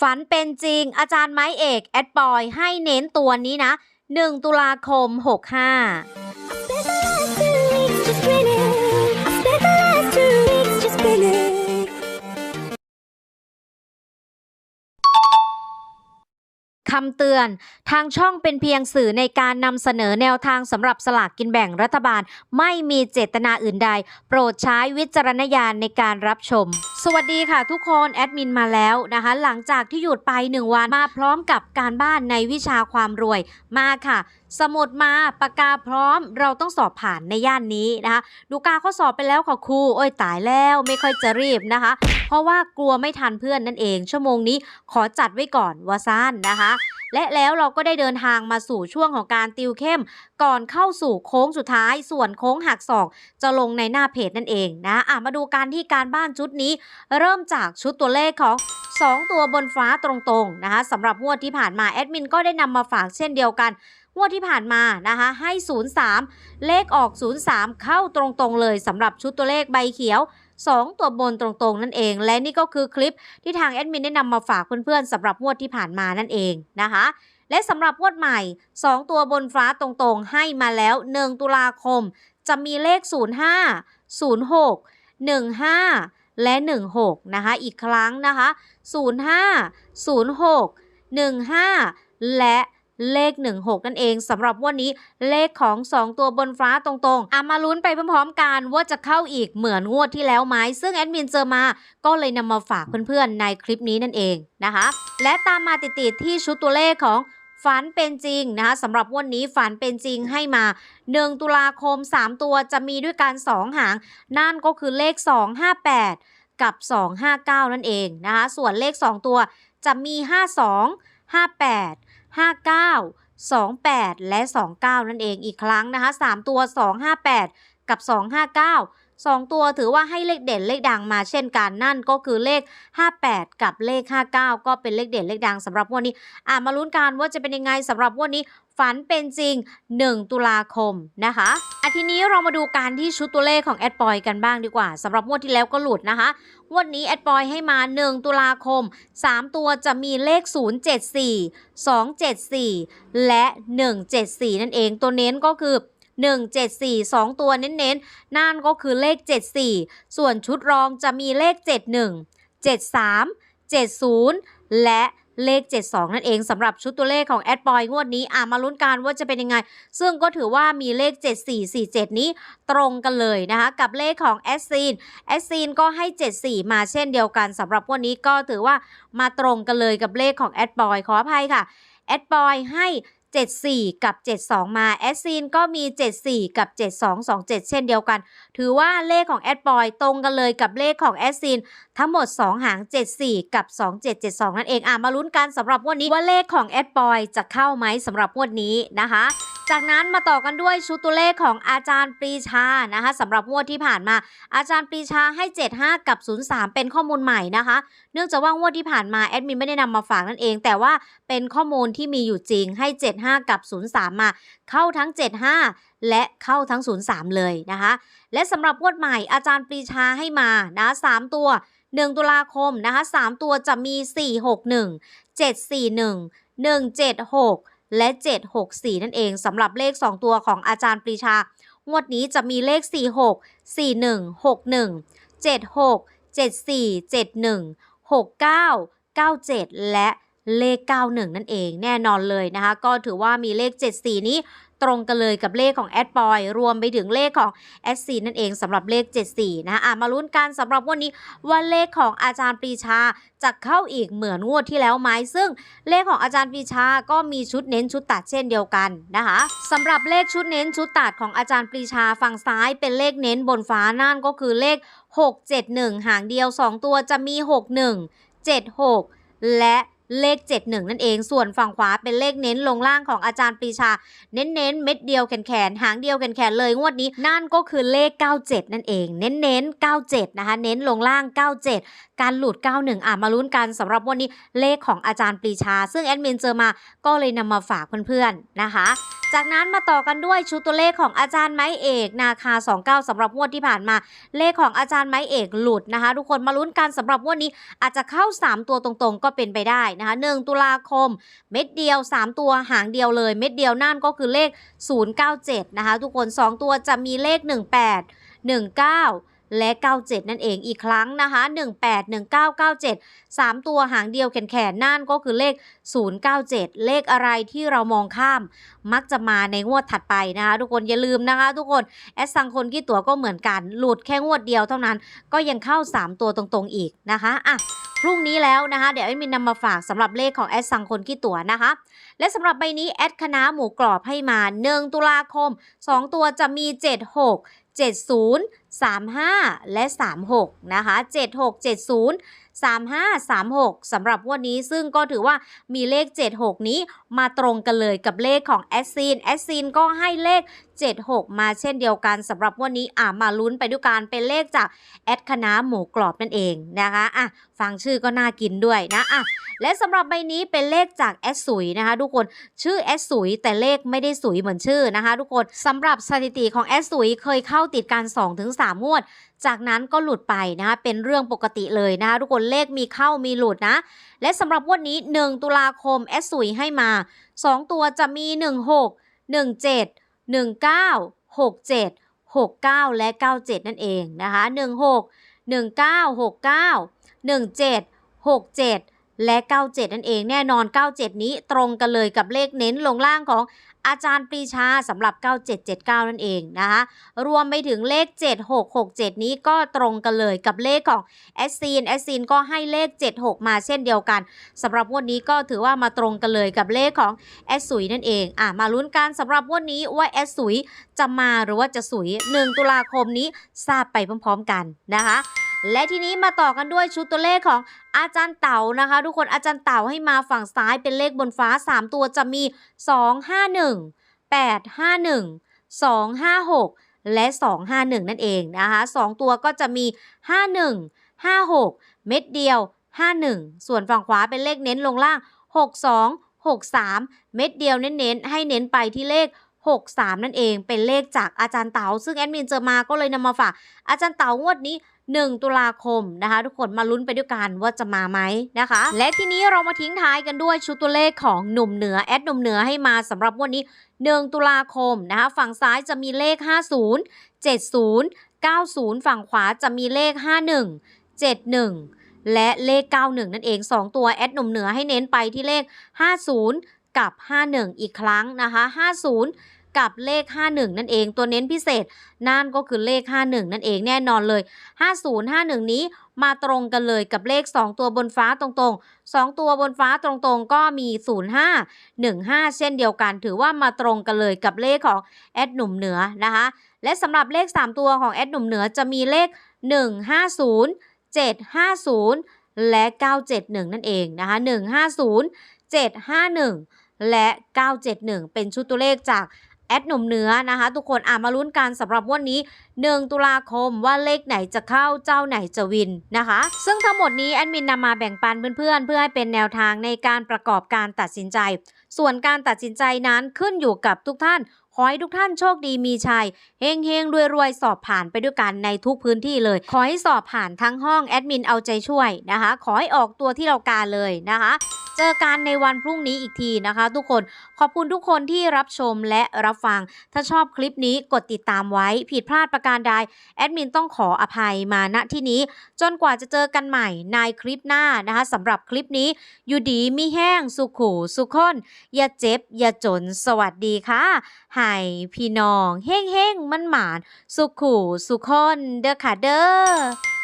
ฝันเป็นจริง อาจารย์ไม้เอกแอดปอยให้เน้นตัวนี้นะ 1 ตุลาคม 65 คำเตือน ทางช่องเป็นเพียงสื่อในการนำเสนอแนวทางสำหรับสลากกินแบ่งรัฐบาล ไม่มีเจตนาอื่นใด โปรดใช้วิจารณญาณในการรับชม สวัสดีค่ะทุกคนแอดมินมาแล้วนะคะ หลังจากที่หยุดไป1วันมาพร้อมกับการบ้านในวิชาความรวยมาค่ะ สมุดมาปากกาพร้อม เราต้องสอบผ่านในย่านนี้นะคะ ดูกาข้อสอบไปแล้วค่ะครูโอ้ยตายแล้วไม่ค่อยจะรีบนะคะ เพราะว่ากลัวไม่ทันเพื่อนนั่นเอง ชั่วโมงนี้ขอจัดไว้ก่อนว่าซ่านนะคะ และแล้วเราก็ได้เดินทางมาสู่ช่วงของการติวเข้ม ก่อนเข้าสู่โค้งสุดท้าย ส่วนโค้งหักศอกจะลงในหน้าเพจนั่นเองนะะมาดูการที่การบ้านชุดนี้ เริ่มจากชุดตัวเลขของ2 ตัวบนฟ้าตรงๆนะคะสำหรับงวดที่ผ่านมาแอดมินก็ได้นำมาฝากเช่นเดียวกันงวดที่ผ่านมานะคะให้ 03 เลขออก 03 เข้าตรงๆเลยสำหรับชุดตัวเลขใบเขียว 2 ตัวบนตรงๆ นั่นเอง และนี่ก็คือคลิปที่ทางแอดมินได้นำมาฝากเพื่อนๆสำหรับงวดที่ผ่านมานั่นเองนะคะและสำหรับงวดใหม่ 2 ตัวบนฟ้าตรงๆ ให้มาแล้ว 1 ตุลาคม จะมีเลข 05 06 15 และ 16 นะคะ อีกครั้งนะคะ 05 06 15 และ เลข 16 นั่นเองสำหรับวันนี้เลขของ 2 ตัวบนฟ้าตรงๆอะมาลุ้นไปพร้อมๆกันว่าจะเข้าอีกเหมือนงวดที่แล้วไหมซึ่งแอดมินเจอมาก็เลยนำมาฝากเพื่อนๆในคลิปนี้นั่นเองนะคะ และตามมาติดๆที่ชุดตัวเลขของฝันเป็นจริงนะคะสำหรับวันนี้ฝันเป็นจริงให้มา 1 ตุลาคม 3 ตัวจะมีด้วยกัน2หาง นั่นก็คือเลข 258 กับ 259 นั่นเองนะคะส่วนเลข 2 ตัวจะมี 52 58 59 28 และ 29 นั่นเองอีกครั้งนะคะ 3 ตัว 258 กับ 259 2 ตัวถือว่าให้เลขเด่นเลขดังมาเช่นกันนั่นก็คือเลข 58 กับเลข 59 ก็เป็นเลขเด่นเลขดังสำหรับวันนี้อะมาลุ้นกันว่าจะเป็นยังไงสำหรับวันนี้ฝันเป็นจริง 1 ตุลาคมนะคะอะทีนี้เรามาดูการที่ชุดตัวเลขของแอดปอยกันบ้างดีกว่าสำหรับงวดที่แล้วก็หลุดนะคะงวดนี้แอดปอยให้มา 1 ตุลาคม 3 ตัวจะมีเลข 074 274 และ 174 นั่นเองตัวเน้นก็คือ 174 2 ตัวเน้นๆ นั่นก็คือเลข 74 ส่วนชุดรองจะมีเลข 71 73 70 และเลข 72 นั่นเองสำหรับชุดตัวเลขของแอดบอยงวดนี้อะมาลุ้นกันว่าจะเป็นยังไง ซึ่งก็ถือว่ามีเลข 7447 นี้ตรงกันเลยนะคะ กับเลขของแอดซีนแอดซีนก็ให้ 74 มาเช่นเดียวกันสำหรับงวันนี้ก็ถือว่ามาตรงกันเลยกับเลขของแอดบอยขออภัยค่ะแอดบอยให้ 74 กับ 72 มาแอดซีนก็มี 74 กับ 7227 เช่นเดียวกัน ถือว่าเลขของแอดบอยตรงกันเลยกับเลขของแอดซีนทั้งหมด 2 หาง 74 กับ 2772 นั่นเองอะมาลุ้นกันสำหรับวันนี้ว่าเลขของแอดบอยจะเข้าไหมสำหรับวันนี้นะคะ จากนั้นมาต่อกันด้วยชุดตัวเลขของอาจารย์ปรีชานะคะสำหรับงวดที่ผ่านมา อาจารย์ปรีชาให้ 75 กับ 03 เป็นข้อมูลใหม่นะคะ เนื่องจากว่างวดที่ผ่านมาแอดมินไม่ได้นำมาฝากนั่นเอง แต่ว่าเป็นข้อมูลที่มีอยู่จริงให้ 75 กับ 03 มา เข้าทั้ง 75 และเข้าทั้ง 03 เลยนะคะ และสำหรับงวดใหม่อาจารย์ปรีชาให้มานะ3ตัว 1 ตุลาคมนะคะ3ตัวจะมี 461 741 176 และ 764 นั่นเองสำหรับเลข 2 ตัวของอาจารย์ปรีชางวดนี้จะมีเลข 46 41 61 76 74 71 69 97 และเลข 91 นั่นเองแน่นอนเลยนะคะ ก็ถือว่ามีเลข 74 นี้ ตรงกันเลยกับเลขของแอดบอยรวมไปถึงเลขของแอดซีนั่นเองสำหรับเลข 74 นะอะมาลุ้นกันสำหรับวันนี้ว่าเลขของอาจารย์ปรีชาจะเข้าอีกเหมือนงวดที่แล้วไหมซึ่งเลขของอาจารย์ปรีชาก็มีชุดเน้นชุดตัดเช่นเดียวกันนะคะสำหรับเลขชุดเน้นชุดตัดของอาจารย์ปรีชาฝั่งซ้ายเป็นเลขเน้นบนฟ้านั่นก็คือเลข 671 หางเดียว 2 ตัวจะมี 61 76 และ เลข 71 นั่นเอง ส่วนฝั่งขวาเป็นเลขเน้นลงล่างของอาจารย์ปรีชา เน้นเน้นเม็ดเดียวแขนๆหางเดียวแขนๆเลยงวดนี้นั่นก็คือเลข 97 นั่นเอง เน้นๆ97 นะคะ เน้นลงล่าง 97 การหลุด 91 อะมาลุ้นกันสำหรับวันนี้เลขของอาจารย์ปรีชา ซึ่งแอดมินเจอมาก็เลยนำมาฝากเพื่อนๆนะคะ จากนั้นมาต่อกันด้วยชุดตัวเลขของอาจารย์ไม้เอกนาคา 29สำหรับงวดที่ผ่านมา เลขของอาจารย์ไม้เอกหลุดนะคะ ทุกคนมาลุ้นกันสำหรับงวดนี้อาจจะเข้า 3 ตัวตรงๆ ก็เป็นไปได้นะคะ1ตุลาคม เม็ดเดียว 3 ตัวหางเดียวเลย เม็ดเดียวนั่นก็คือเลข 097 นะคะ ทุกคน 2 ตัวจะมีเลข 18 19 และ 97 นั่นเองอีกครั้งนะคะ 18 19 97 3 ตัวหางเดียวแขนๆนั่นก็คือเลข 097 เลขอะไรที่เรามองข้าม มักจะมาในงวดถัดไปนะคะทุกคนอย่าลืมนะคะ ทุกคนแอดสังคนกี่ตัวก็เหมือนกันหลุดแค่งวดเดียวเท่านั้น ก็ยังเข้า 3 ตัวตรงๆอีกนะคะอะพรุ่งนี้แล้วนะคะ เดี๋ยวแอดมินนำมาฝากสำหรับเลขของแอดสังคนกี่ตัวนะคะ และสำหรับใบนี้แอดคณะหมูกรอบให้มา 1 ตุลาคม 2 ตัวจะมี 76 70 35 และ 36 นะคะ 76 70 35 36สำหรับงวันนี้ซึ่งก็ถือว่ามีเลข 76 นี้มาตรงกันเลยกับเลขของแอสซีนแอสซีนก็ให้เลข 76 มาเช่นเดียวกันสำหรับวันนี้อ่ามาลุ้นไปด้วยการเป็นเลขจากแอดคณะหมูกรอบนั่นเองนะคะอะฟังชื่อก็น่ากินด้วยนะอะและสำหรับใบนี้เป็นเลขจากแอดสุยนะคะ ทุกคนชื่อแอดสุยแต่เลขไม่ได้สุยเหมือนชื่อนะคะ ทุกคนสำหรับสถิติของแอดสุยเคยเข้าติดกัน2-3งวดจากนั้นก็หลุดไปนะคะเป็นเรื่องปกติเลยนะคะทุกคนเลขมีเข้ามีหลุดนะ และสำหรับวันนี้ 1 ตุลาคมแอดสุยให้มา 2 ตัวจะมี 16 17 19 67 69 และ 97 นั่นเองนะคะ 16 19 69 17 67 และ 97 นั่นเองแน่นอน 97 นี้ตรงกันเลยกับเลขเน้นลงล่างของอาจารย์ปรีชาสำหรับ 9779 นั่นเองนะคะรวมไปถึงเลข 7667 นี้ก็ตรงกันเลยกับเลขของแอสซีนแอสซีนก็ให้เลข 76 มาเช่นเดียวกันสำหรับงวดนี้ก็ถือว่ามาตรงกันเลยกับเลขของแอสสุยนั่นเองอะมาลุ้นกันสำหรับงวดนี้ว่าแอสสุยจะมาหรือว่าจะสุย 1 ตุลาคมนี้ทราบไปพร้อมๆกันนะคะ และทีนี้มาต่อกันด้วยชุดตัวเลขของอาจารย์เต่านะคะ ทุกคนอาจารย์เต่าให้มาฝั่งซ้ายเป็นเลขบนฟ้า 3 ตัวจะมี 251 851 256 และ 251 นั่นเองนะคะ2ตัวก็จะมี 51 56 เม็ดเดียว 51 ส่วนฝั่งขวาเป็นเลขเน้นลงล่าง 62 63 เม็ดเดียวเน้นๆ ให้เน้นไปที่เลข 63 นั่นเองเป็นเลขจากอาจารย์เต๋าซึ่งแอดมินเจอมาก็เลยนำมาฝาก อาจารย์เต๋างวดนี้ 1 ตุลาคมนะคะ ทุกคนมาลุ้นไปด้วยกันว่าจะมาไหมนะคะ และทีนี้เรามาทิ้งท้ายกันด้วยชุดตัวเลขของหนุ่มเหนือแอดหนุ่มเหนือให้มาสำหรับงวันนี้ 1 ตุลาคมนะคะ ฝั่งซ้ายจะมีเลข 50 70 90 ฝั่งขวาจะมีเลข 51 71 และเลข 91 นั่นเอง 2 ตัวแอดหนุ่มเหนือให้เน้นไปที่เลข 50 กับ 51 อีกครั้งนะคะ 50 กับเลข 51 นั่นเอง ตัวเน้นพิเศษนั่นก็คือเลข 51 นั่นเองแน่นอนเลย 5051 นี้มาตรงกันเลยกับเลข 2 ตัวบนฟ้าตรงๆ 2 ตัวบนฟ้าตรงๆ ก็มี 05 15 เช่นเดียวกัน ถือว่ามาตรงกันเลยกับเลขของแอดหนุ่มเหนือนะคะและสำหรับเลข 3 ตัวของแอดหนุ่มเหนือจะมีเลข 150 750 และ 971 นั่นเองนะคะ150 751 และ 971 เป็นชุดตัวเลขจาก แอดหนุ่มเหนือนะคะ ทุกคนอ่ามาลุ้นกันสำหรับวันนี้ 1 ตุลาคมว่าเลขไหนจะเข้าเจ้าไหนจะวินนะคะ ซึ่งทั้งหมดนี้แอดมินนำมาแบ่งปันเพื่อนๆ เพื่อให้เป็นแนวทางในการประกอบการตัดสินใจ ส่วนการตัดสินใจนั้นขึ้นอยู่กับทุกท่านขอให้ทุกท่านโชคดีมีชัยเฮงเฮงรวยรวยสอบผ่านไปด้วยกันในทุกพื้นที่เลย ขอให้สอบผ่านทั้งห้องแอดมินเอาใจช่วยนะคะ ขอให้ออกตัวที่เราการเลยนะคะ เจอกันในวันพรุ่งนี้อีกทีนะคะ ทุกคนขอบคุณทุกคนที่รับชมและรับฟัง ถ้าชอบคลิปนี้กดติดตามไว้ผิดพลาดประการใดแอดมินต้องขออภัยมาณที่นี้ จนกว่าจะเจอกันใหม่ในคลิปหน้านะคะสำหรับคลิปนี้ อยู่ดีมีแห้งสุขูสุขคนอย่าเจ็บ อย่าจนสวัสดีค่ะให้พี่น้องเฮ้งเฮ้งมันหมานสุขูสุขคนเด้อค่ะเด้อ